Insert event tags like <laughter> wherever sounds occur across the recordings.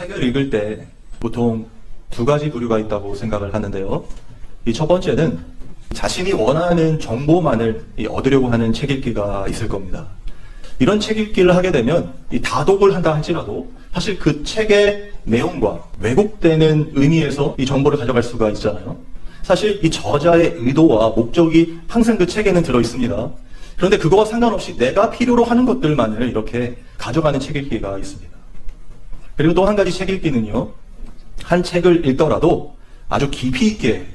책을 읽을 때 보통 두 가지 부류가 있다고 생각을 하는데요. 이 첫 번째는 자신이 원하는 정보만을 이 얻으려고 하는 책 읽기가 있을 겁니다. 이런 책 읽기를 하게 되면 이 다독을 한다 할지라도 사실 그 책의 내용과 왜곡되는 의미에서 이 정보를 가져갈 수가 있잖아요. 사실 이 저자의 의도와 목적이 항상 그 책에는 들어 있습니다. 그런데 그거와 상관없이 내가 필요로 하는 것들만을 이렇게 가져가는 책 읽기가 있습니다. 그리고 또 한 가지 책 읽기는요. 한 책을 읽더라도 아주 깊이 있게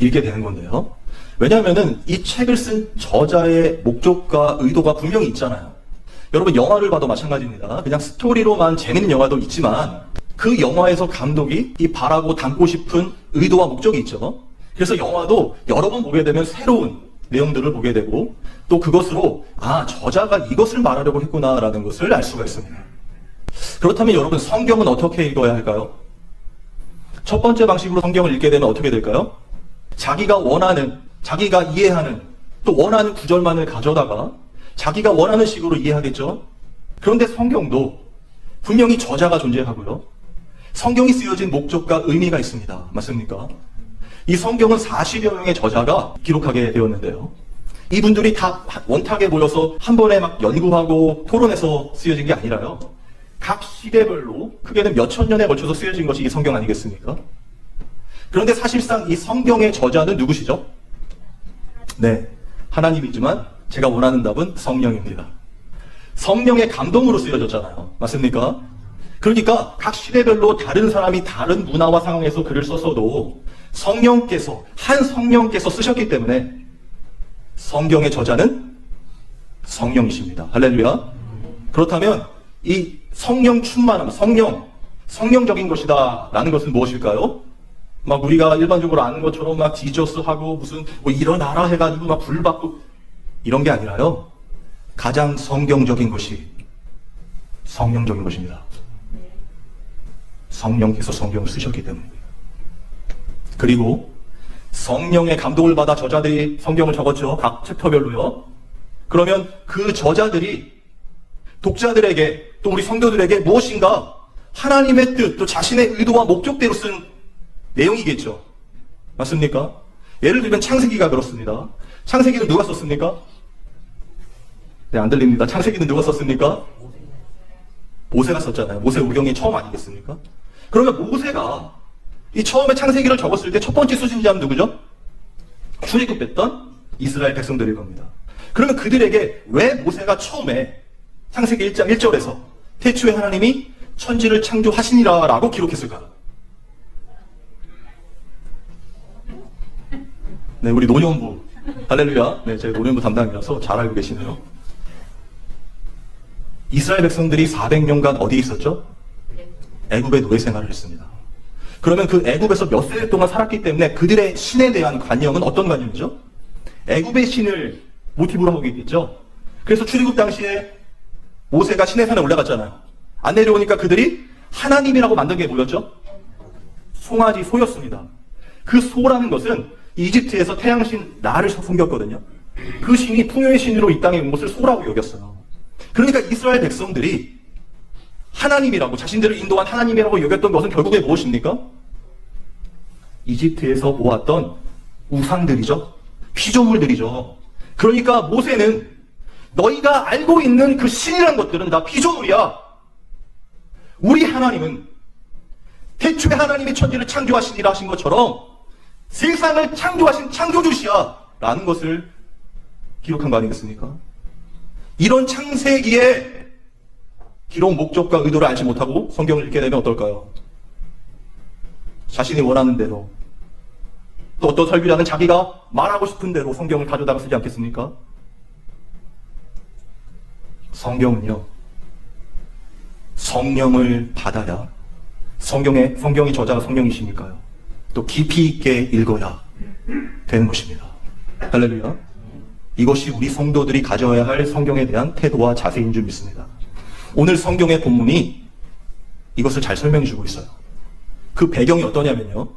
읽게 되는 건데요. 왜냐하면은 이 책을 쓴 저자의 목적과 의도가 분명히 있잖아요. 여러분 영화를 봐도 마찬가지입니다. 그냥 스토리로만 재밌는 영화도 있지만 그 영화에서 감독이 이 바라고 담고 싶은 의도와 목적이 있죠. 그래서 영화도 여러 번 보게 되면 새로운 내용들을 보게 되고 또 그것으로 아 저자가 이것을 말하려고 했구나라는 것을 알 수가 있습니다. 그렇다면 여러분 성경은 어떻게 읽어야 할까요? 첫 번째 방식으로 성경을 읽게 되면 어떻게 될까요? 자기가 원하는, 자기가 이해하는, 또 원하는 구절만을 가져다가 자기가 원하는 식으로 이해하겠죠? 그런데 성경도 분명히 저자가 존재하고요. 성경이 쓰여진 목적과 의미가 있습니다. 맞습니까? 이 성경은 40여 명의 저자가 기록하게 되었는데요. 이분들이 다 원탁에 모여서 한 번에 막 연구하고 토론해서 쓰여진 게 아니라요. 각 시대별로 크게는 몇천 년에 걸쳐서 쓰여진 것이 이 성경 아니겠습니까? 그런데 사실상 이 성경의 저자는 누구시죠? 네. 하나님이지만 제가 원하는 답은 성령입니다. 성령의 감동으로 쓰여졌잖아요. 맞습니까? 그러니까 각 시대별로 다른 사람이 다른 문화와 상황에서 글을 썼어도 성령께서, 한 성령께서 쓰셨기 때문에 성경의 저자는 성령이십니다. 할렐루야. 그렇다면 이 성령 충만함, 성령, 성령적인 것이다. 라는 것은 무엇일까요? 막 우리가 일반적으로 아는 것처럼 막 지저스 하고 무슨 뭐 일어나라 해가지고 막 불 받고 이런 게 아니라요. 가장 성경적인 것이 성령적인 것입니다. 성령께서 성경을 쓰셨기 때문입니다. 그리고 성령의 감동을 받아 저자들이 성경을 적었죠. 각 챕터별로요. 그러면 그 저자들이 독자들에게 또 우리 성도들에게 무엇인가 하나님의 뜻, 또 자신의 의도와 목적대로 쓴 내용이겠죠. 맞습니까? 예를 들면 창세기가 그렇습니다. 창세기는 누가 썼습니까? 네, 안 들립니다. 창세기는 누가 썼습니까? 모세가 썼잖아요. 모세 우경이 처음 아니겠습니까? 그러면 모세가 이 처음에 창세기를 적었을 때 첫 번째 수신자는 누구죠? 출애굽했던 이스라엘 백성들일 겁니다. 그러면 그들에게 왜 모세가 처음에 창세기 1장 1절에서 태초에 하나님이 천지를 창조하시니라 라고 기록했을까? 네, 우리 노년부 할렐루야. 네, 제가 노년부 담당이라서 잘 알고 계시네요. 이스라엘 백성들이 400년간 어디에 있었죠? 애굽의 노예 생활을 했습니다. 그러면 그 애굽에서 몇 세대 동안 살았기 때문에 그들의 신에 대한 관념은 어떤 관념이죠? 애굽의 신을 모티브로 하고 있겠죠. 그래서 출애굽 당시에 모세가 신의 산에 올라갔잖아요. 안 내려오니까 그들이 하나님이라고 만든 게 뭐였죠? 송아지 소였습니다. 그 소라는 것은 이집트에서 태양신 라를 섬겼거든요. 그 신이 풍요의 신으로 이 땅에 온 것을 소라고 여겼어요. 그러니까 이스라엘 백성들이 하나님이라고 자신들을 인도한 하나님이라고 여겼던 것은 결국에 무엇입니까? 이집트에서 모았던 우상들이죠. 피조물들이죠. 그러니까 모세는 너희가 알고 있는 그 신이란 것들은 다 피조물이야. 우리 하나님은 태초에 하나님이 천지를 창조하시니라 하신 것처럼 세상을 창조하신 창조주시야. 라는 것을 기록한 거 아니겠습니까? 이런 창세기에 기록 목적과 의도를 알지 못하고 성경을 읽게 되면 어떨까요? 자신이 원하는 대로 또 어떤 설교자는 자기가 말하고 싶은 대로 성경을 가져다가 쓰지 않겠습니까? 성경은요 성령을 받아야 성경의 성경의 저자가 성령이시니까요 또 깊이 있게 읽어야 되는 것입니다. 할렐루야. 이것이 우리 성도들이 가져야 할 성경에 대한 태도와 자세인 줄 믿습니다. 오늘 성경의 본문이 이것을 잘 설명해 주고 있어요. 그 배경이 어떠냐면요.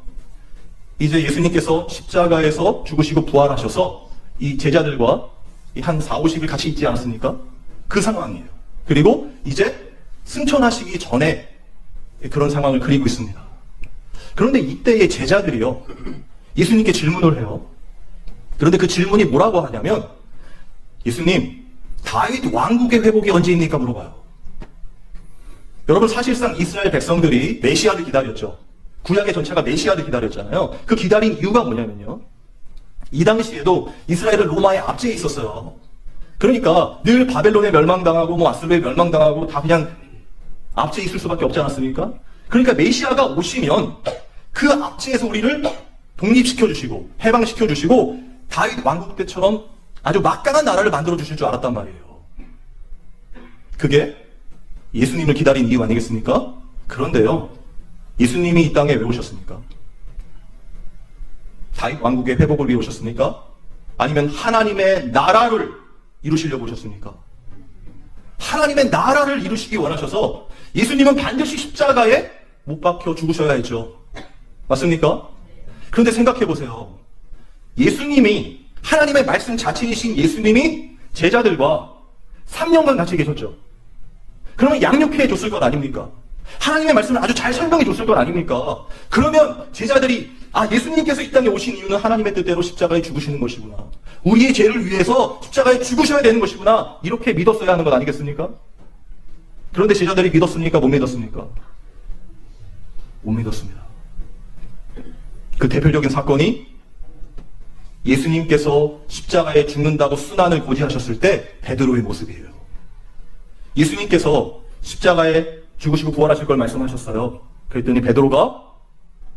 이제 예수님께서 십자가에서 죽으시고 부활하셔서 이 제자들과 한 4, 50일 같이 있지 않았습니까? 그 상황이에요. 그리고 이제 승천하시기 전에 그런 상황을 그리고 있습니다. 그런데 이때의 제자들이요. 예수님께 질문을 해요. 그런데 그 질문이 뭐라고 하냐면 예수님, 다윗 왕국의 회복이 언제입니까? 물어봐요. 여러분 사실상 이스라엘 백성들이 메시아를 기다렸죠. 구약의 전체가 메시아를 기다렸잖아요. 그 기다린 이유가 뭐냐면요. 이 당시에도 이스라엘은 로마의 압제에 있었어요. 그러니까 늘 바벨론에 멸망당하고 뭐 아스르에 멸망당하고 다 그냥 압제에 있을 수밖에 없지 않았습니까? 그러니까 메시아가 오시면 그 압제에서 우리를 독립시켜 주시고 해방시켜 주시고 다윗 왕국 때처럼 아주 막강한 나라를 만들어 주실 줄 알았단 말이에요. 그게 예수님을 기다린 이유 아니겠습니까? 그런데요. 예수님이 이 땅에 왜 오셨습니까? 다윗 왕국의 회복을 위해 오셨습니까? 아니면 하나님의 나라를 이루시려고 오셨습니까? 하나님의 나라를 이루시기 원하셔서 예수님은 반드시 십자가에 못 박혀 죽으셔야 했죠. 맞습니까? 그런데 생각해 보세요. 예수님이 하나님의 말씀 자체이신 예수님이 제자들과 3년간 같이 계셨죠. 그러면 양육해 줬을 것 아닙니까? 하나님의 말씀을 아주 잘 설명해 줬을 것 아닙니까? 그러면 제자들이 아 예수님께서 이 땅에 오신 이유는 하나님의 뜻대로 십자가에 죽으시는 것이구나. 우리의 죄를 위해서 십자가에 죽으셔야 되는 것이구나. 이렇게 믿었어야 하는 것 아니겠습니까? 그런데 제자들이 믿었습니까? 못 믿었습니까? 못 믿었습니다. 그 대표적인 사건이 예수님께서 십자가에 죽는다고 순환을 고지하셨을 때 베드로의 모습이에요. 예수님께서 십자가에 죽으시고 부활하실 걸 말씀하셨어요. 그랬더니 베드로가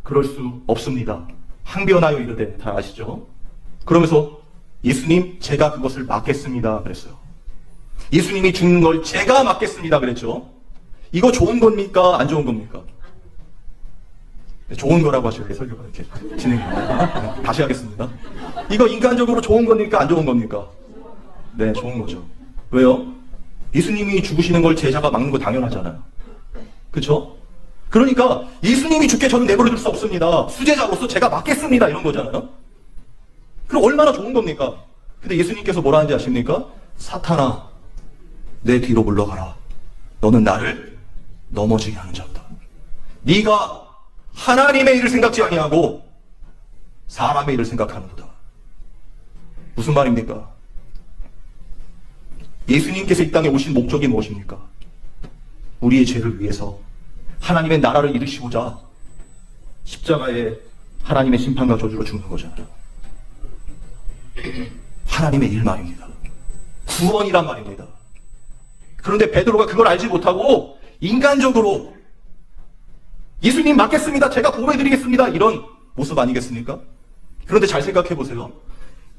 그럴 수 없습니다. 항변하여 이르되 다 아시죠? 그러면서 예수님 제가 그것을 막겠습니다 그랬어요. 예수님이 죽는 걸 제가 막겠습니다 그랬죠. 이거 좋은 겁니까? 안 좋은 겁니까? 네, 좋은 거라고 하셔야 설교가 이렇게 진행됩니다. 네, <laughs> 다시 하겠습니다. 이거 인간적으로 좋은 겁니까? 안 좋은 겁니까? 네, 좋은 거죠. 왜요? 예수님이 죽으시는 걸 제자가 막는 거 당연하잖아요. 그쵸? 그러니까 예수님이 죽게 저는 내버려 둘 수 없습니다. 수제자로서 제가 막겠습니다. 이런 거잖아요. 그럼 얼마나 좋은 겁니까? 근데 예수님께서 뭐라 하는지 아십니까? 사탄아, 내 뒤로 물러가라. 너는 나를 넘어지게 하는 자다. 네가 하나님의 일을 생각지 아니하고 사람의 일을 생각하는도다. 무슨 말입니까? 예수님께서 이 땅에 오신 목적이 무엇입니까? 우리의 죄를 위해서 하나님의 나라를 이루시고자 십자가에 하나님의 심판과 저주로 죽는 거잖아요. 하나님의 일 말입니다. 구원이란 말입니다. 그런데 베드로가 그걸 알지 못하고 인간적으로 예수님 맞겠습니다. 제가 보호해드리겠습니다. 이런 모습 아니겠습니까? 그런데 잘 생각해 보세요.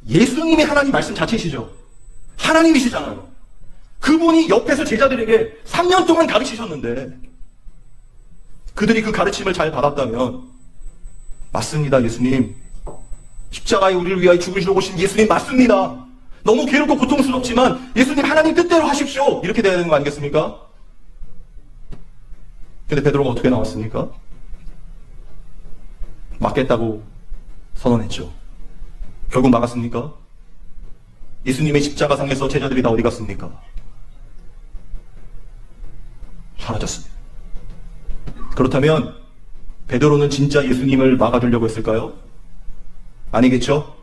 예수님이 하나님 말씀 자체시죠. 하나님이시잖아요. 그분이 옆에서 제자들에게 3년 동안 가르치셨는데 그들이 그 가르침을 잘 받았다면 맞습니다, 예수님. 십자가에 우리를 위하여 죽으시러 오신 예수님 맞습니다. 너무 괴롭고 고통스럽지만 예수님 하나님 뜻대로 하십시오. 이렇게 돼야 되는 거 아니겠습니까? 근데 베드로가 어떻게 나왔습니까? 맞겠다고 선언했죠. 결국 막았습니까? 예수님의 십자가상에서 제자들이 다 어디 갔습니까? 사라졌습니다. 그렇다면 베드로는 진짜 예수님을 막아주려고 했을까요? 아니겠죠?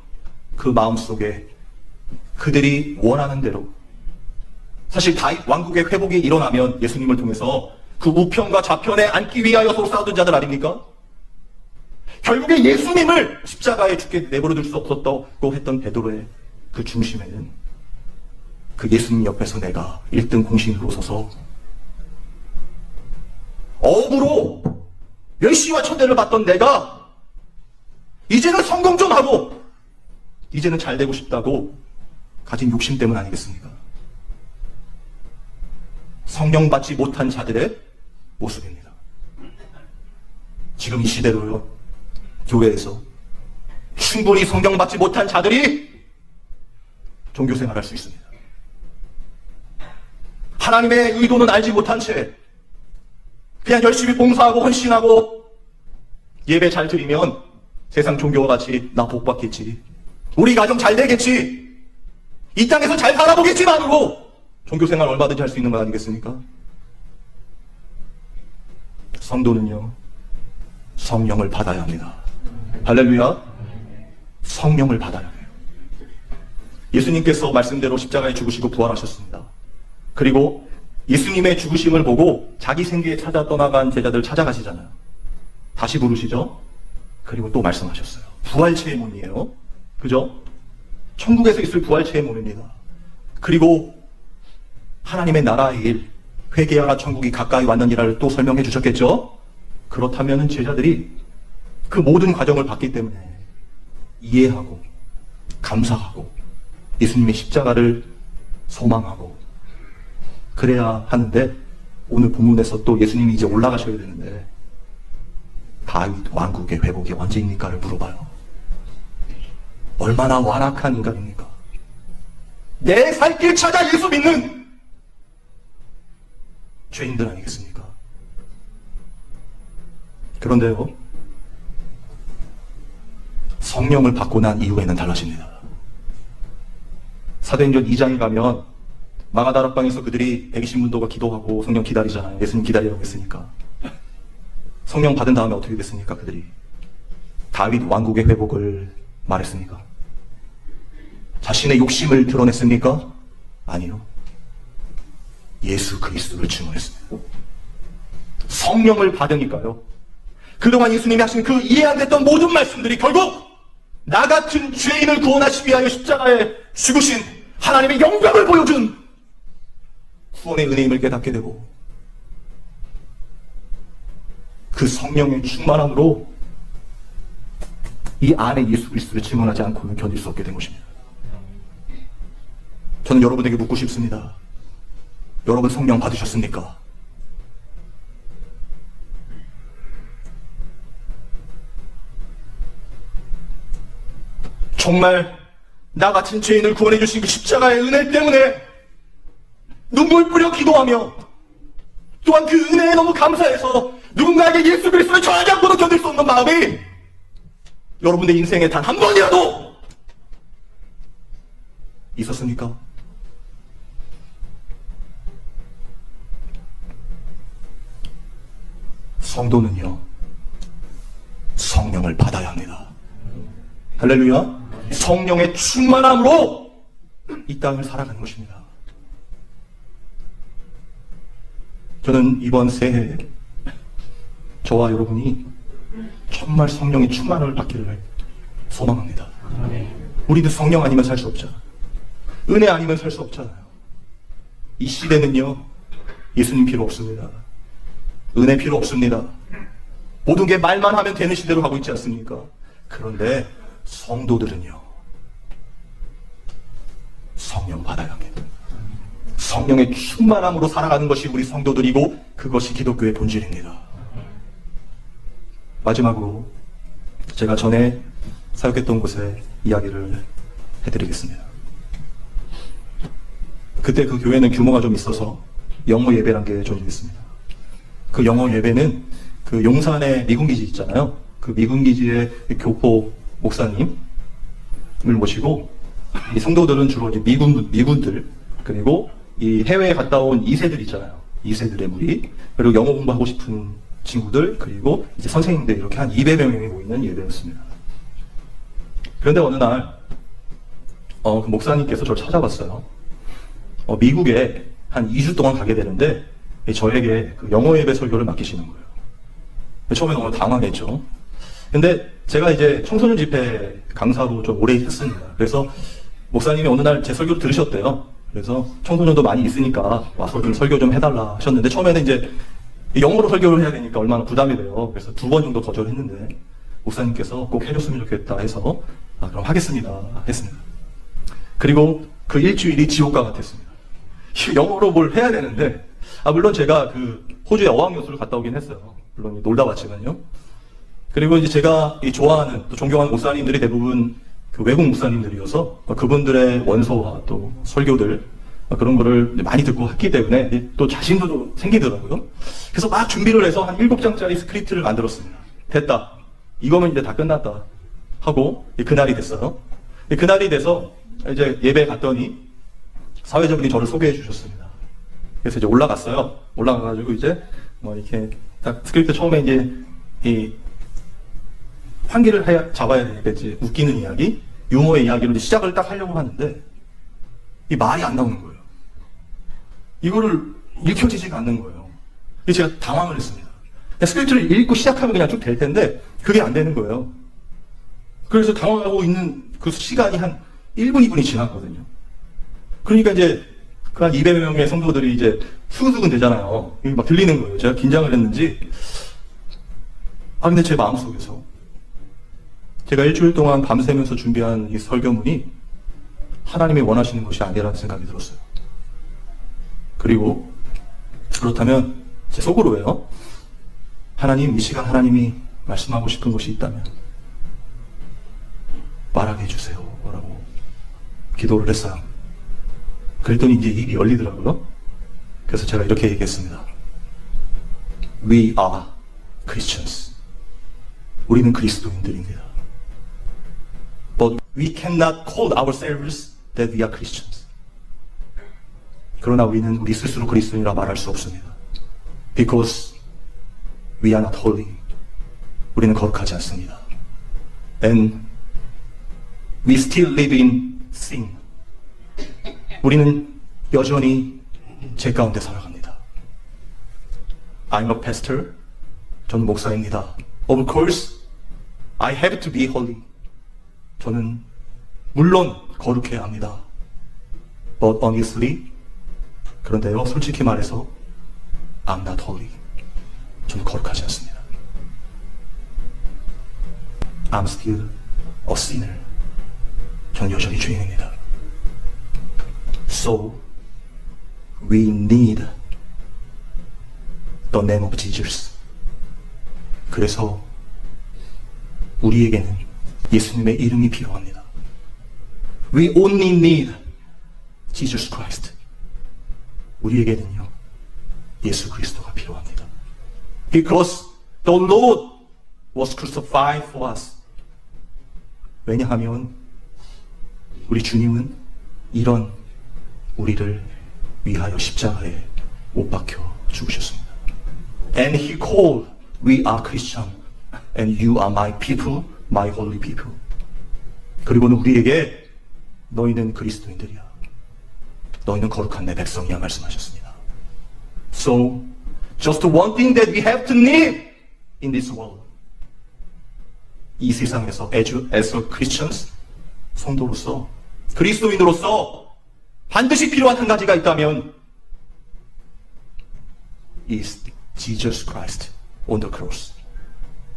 그 마음 속에 그들이 원하는 대로 사실 다윗 왕국의 회복이 일어나면 예수님을 통해서 그 우편과 좌편에 앉기 위하여 서로 싸우던 자들 아닙니까? 결국에 예수님을 십자가에 죽게 내버려둘 수 없었다고 했던 베드로의 그 중심에는 그 예수님 옆에서 내가 1등 공신으로 서서 업으로 멸시와 천대를 받던 내가 이제는 성공 좀 하고 이제는 잘 되고 싶다고 가진 욕심 때문 아니겠습니까? 성령 받지 못한 자들의 모습입니다. 지금 이 시대로요, 교회에서 충분히 성령 받지 못한 자들이 종교 생활할 수 있습니다. 하나님의 의도는 알지 못한 채 그냥 열심히 봉사하고 헌신하고 예배 잘 드리면 세상 종교와 같이 나 복 받겠지. 우리 가정 잘 되겠지. 이 땅에서 잘 살아보겠지만으로 종교 생활 얼마든지 할 수 있는 거 아니겠습니까? 성도는요, 성령을 받아야 합니다. 할렐루야. 성령을 받아야 해요. 예수님께서 말씀대로 십자가에 죽으시고 부활하셨습니다. 그리고 예수님의 죽으심을 보고 자기 생계에 찾아 떠나간 제자들 찾아가시잖아요. 다시 부르시죠? 그리고 또 말씀하셨어요. 부활체의 문이에요. 그죠? 천국에서 있을 부활체의 문입니다. 그리고 하나님의 나라의 일, 회개하라 천국이 가까이 왔느니라를 또 설명해 주셨겠죠? 그렇다면 제자들이 그 모든 과정을 봤기 때문에 이해하고 감사하고 예수님의 십자가를 소망하고 그래야 하는데 오늘 본문에서 또 예수님이 이제 올라가셔야 되는데 다윗 왕국의 회복이 언제입니까를 물어봐요. 얼마나 완악한 인간입니까? 내 살길 찾아 예수 믿는 죄인들 아니겠습니까? 그런데요, 성령을 받고 난 이후에는 달라집니다. 사도행전 2장에 가면 마가다락방에서 그들이 120문도가 기도하고 성령 기다리잖아요. 예수님 기다리라고 했으니까. 성령 받은 다음에 어떻게 됐습니까? 그들이 다윗 왕국의 회복을 말했습니까? 자신의 욕심을 드러냈습니까? 아니요. 예수 그리스도를 증언했습니다. 성령을 받으니까요. 그동안 예수님이 하신 그 이해 안 됐던 모든 말씀들이 결국 나 같은 죄인을 구원하시기 위하여 십자가에 죽으신 하나님의 영광을 보여준 구원의 은혜임을 깨닫게 되고 그 성령의 충만함으로 이 안에 예수 그리스도를 증언하지 않고는 견딜 수 없게 된 것입니다. 저는 여러분에게 묻고 싶습니다. 여러분 성령 받으셨습니까? 정말 나 같은 죄인을 구원해 주신 그 십자가의 은혜 때문에 눈물 뿌려 기도하며 또한 그 은혜에 너무 감사해서 누군가에게 예수 그리스도를 전하지 않고도 견딜 수 없는 마음이 여러분의 인생에 단 한 번이라도 있었습니까? 성도는요, 성령을 받아야 합니다. 할렐루야. 성령의 충만함으로 이 땅을 살아가는 것입니다. 저는 이번 새해 저와 여러분이 정말 성령의 충만함을 받기를 소망합니다. 우리도 성령 아니면 살 수 없잖아. 은혜 아니면 살 수 없잖아요. 이 시대는요, 예수님 필요 없습니다. 은혜 필요 없습니다. 모든 게 말만 하면 되는 시대로 가고 있지 않습니까? 그런데 성도들은요, 성령 받아야 합니다. 성령의 충만함으로 살아가는 것이 우리 성도들이고 그것이 기독교의 본질입니다. 마지막으로 제가 전에 사역했던 곳에 이야기를 해드리겠습니다. 그때 그 교회는 규모가 좀 있어서 영어 예배란 게좀 있습니다. 그 영어 예배는 그 용산에 미군 기지 있잖아요. 그 미군 기지의 교포 목사님을 모시고 이 성도들은 주로 이제 미군 미군들 그리고 이 해외에 갔다 온 2세들 있잖아요. 2세들의 무리 그리고 영어 공부하고 싶은 친구들 그리고 이제 선생님들 이렇게 한 200명이 모이는 예배였습니다. 그런데 어느 날 어, 그 목사님께서 저를 찾아봤어요. 어, 미국에 한 2주 동안 가게 되는데 저에게 그 영어 예배 설교를 맡기시는 거예요. 처음에 너무 당황했죠. 근데 제가 이제 청소년 집회 강사로 좀 오래 했습니다. 그래서 목사님이 어느 날 제 설교를 들으셨대요. 그래서 청소년도 많이 있으니까 와서 좀 설교 좀 해달라 하셨는데 처음에는 이제 영어로 설교를 해야 되니까 얼마나 부담이 돼요. 그래서 두 번 정도 거절했는데 목사님께서 꼭 해줬으면 좋겠다 해서 아, 그럼 하겠습니다 했습니다. 그리고 그 일주일이 지옥과 같았습니다. 영어로 뭘 해야 되는데 아 물론 제가 그 호주에 어학연수를 갔다 오긴 했어요. 물론 놀다 왔지만요. 그리고 이제 제가 이 좋아하는 또 존경하는 목사님들이 대부분 그 외국 목사님들이어서 그분들의 원서와 또 설교들 그런 거를 많이 듣고 했기 때문에 또 자신도 좀 생기더라고요. 그래서 막 준비를 해서 한 7장짜리 스크립트를 만들었습니다. 됐다. 이거면 이제 다 끝났다. 하고 그날이 됐어요. 그날이 돼서 이제 예배 갔더니 사회자분이 저를 소개해 주셨습니다. 그래서 이제 올라갔어요. 올라가가지고 이제 뭐 이렇게 딱 스크립트 처음에 이제 이 환기를 잡아야 되겠지. 웃기는 이야기, 유머의 이야기로 시작을 딱 하려고 하는데 이 말이 안 나오는 거예요. 이거를 읽혀지지가 않는 거예요. 제가 당황을 했습니다. 스크립트를 읽고 시작하면 그냥 쭉 될 텐데 그게 안 되는 거예요. 그래서 당황하고 있는 그 시간이 한 1분, 2분이 지났거든요. 그러니까 이제 그 한 200여 명의 성도들이 이제 수근수근 되잖아요. 막 들리는 거예요. 제가 긴장을 했는지. 아, 근데 제 마음속에서 제가 일주일 동안 밤새면서 준비한 이 설교문이 하나님이 원하시는 것이 아니라는 생각이 들었어요. 그리고 그렇다면 제 속으로요. 하나님, 이 시간 하나님이 말씀하고 싶은 것이 있다면 말하게 해주세요. 라고 기도를 했어요. 그랬더니 이제 입이 열리더라고요. 그래서 제가 이렇게 얘기했습니다. We are Christians. 우리는 그리스도인들입니다. But we cannot call ourselves that we are Christians. 그러나 우리는 우리 스스로 그리스도인이라 말할 수 없습니다. Because we are not holy. 우리는 거룩하지 않습니다. And we still live in sin. 우리는 여전히 죄 가운데 살아갑니다. I'm a pastor. 저는 목사입니다. Of course, I have to be holy. 저는 물론 거룩해야 합니다. But honestly, 그런데요, 솔직히 말해서 I'm not holy. 저는 거룩하지 않습니다. I'm still a sinner. 저는 여전히 죄인입니다. So, we need the name of Jesus. 그래서 우리에게는 예수님의 이름이 필요합니다. We only need Jesus Christ. 우리에게는요, 예수 그리스도가 필요합니다. Because the Lord was crucified for us. 왜냐하면 우리 주님은 이런 우리를 위하여 십자가에 못 박혀 죽으셨습니다. And he called, we are Christian, and you are my people, my holy people. 그리고는 우리에게 너희는 그리스도인들이야. 너희는 거룩한 내 백성이야 말씀하셨습니다. So, just one thing that we have to live in this world. 이 세상에서 as, as a Christians, 성도로서, 그리스도인으로서 반드시 필요한 한 가지가 있다면 is Jesus Christ on the cross.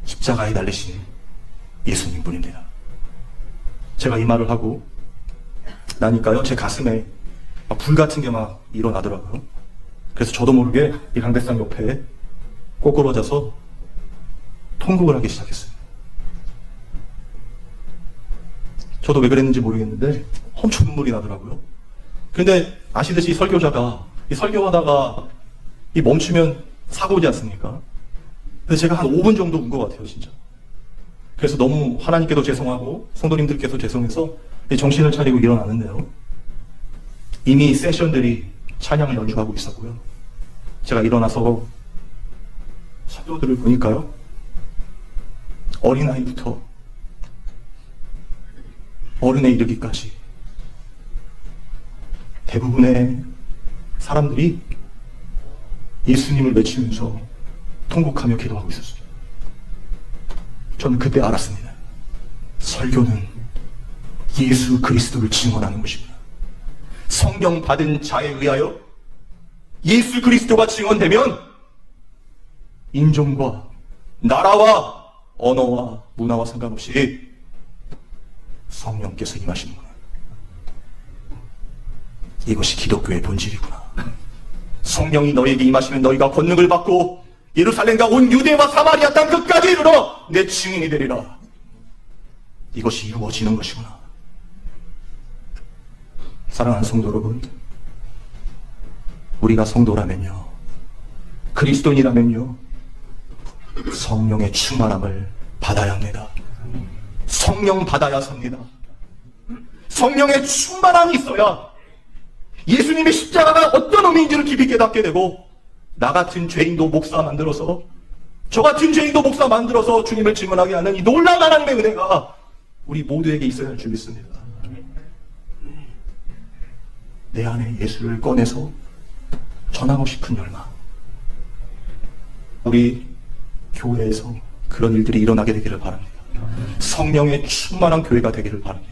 십자가에 달리신 예수님 분입니다. 제가 이 말을 하고 나니까요, 제 가슴에 막 불 같은 게 막 일어나더라고요. 그래서 저도 모르게 이 강대상 옆에 꼬꾸러져서 통곡을 하기 시작했어요. 저도 왜 그랬는지 모르겠는데 엄청 눈물이 나더라고요. 근데 아시듯이 설교자가 이 설교하다가 이 멈추면 사고지 않습니까? 그래서 제가 한 5분 정도 운 것 같아요, 진짜. 그래서 너무 하나님께도 죄송하고 성도님들께도 죄송해서 정신을 차리고 일어나는데요. 이미 세션들이 찬양을 연주하고 있었고요. 제가 일어나서 성도들을 보니까요. 어린아이부터 어른에 이르기까지 대부분의 사람들이 예수님을 외치면서 통곡하며 기도하고 있었어요. 저는 그때 알았습니다. 설교는 예수 그리스도를 증언하는 것이구나. 성경 받은 자에 의하여 예수 그리스도가 증언되면 인종과 나라와 언어와 문화와 상관없이 성령께서 임하시는구나. 이것이 기독교의 본질이구나. 성령이 너에게 임하시면 너희가 권능을 받고 예루살렘과 온 유대와 사마리아 땅 끝까지 이르러 내 증인이 되리라. 이것이 이루어지는 것이구나. 사랑하는 성도 여러분, 우리가 성도라면요, 그리스도인이라면요, 성령의 충만함을 받아야 합니다. 성령 받아야 삽니다. 성령의 충만함이 있어야 예수님의 십자가가 어떤 의미인지를 깊이 깨닫게 되고 나 같은 죄인도 목사 만들어서 저 같은 죄인도 목사 만들어서 주님을 증언하게 하는 이 놀라운 하나님의 은혜가 우리 모두에게 있어야 할 줄 믿습니다. 내 안에 예수를 꺼내서 전하고 싶은 열망. 우리 교회에서 그런 일들이 일어나게 되기를 바랍니다. 성령의 충만한 교회가 되기를 바랍니다.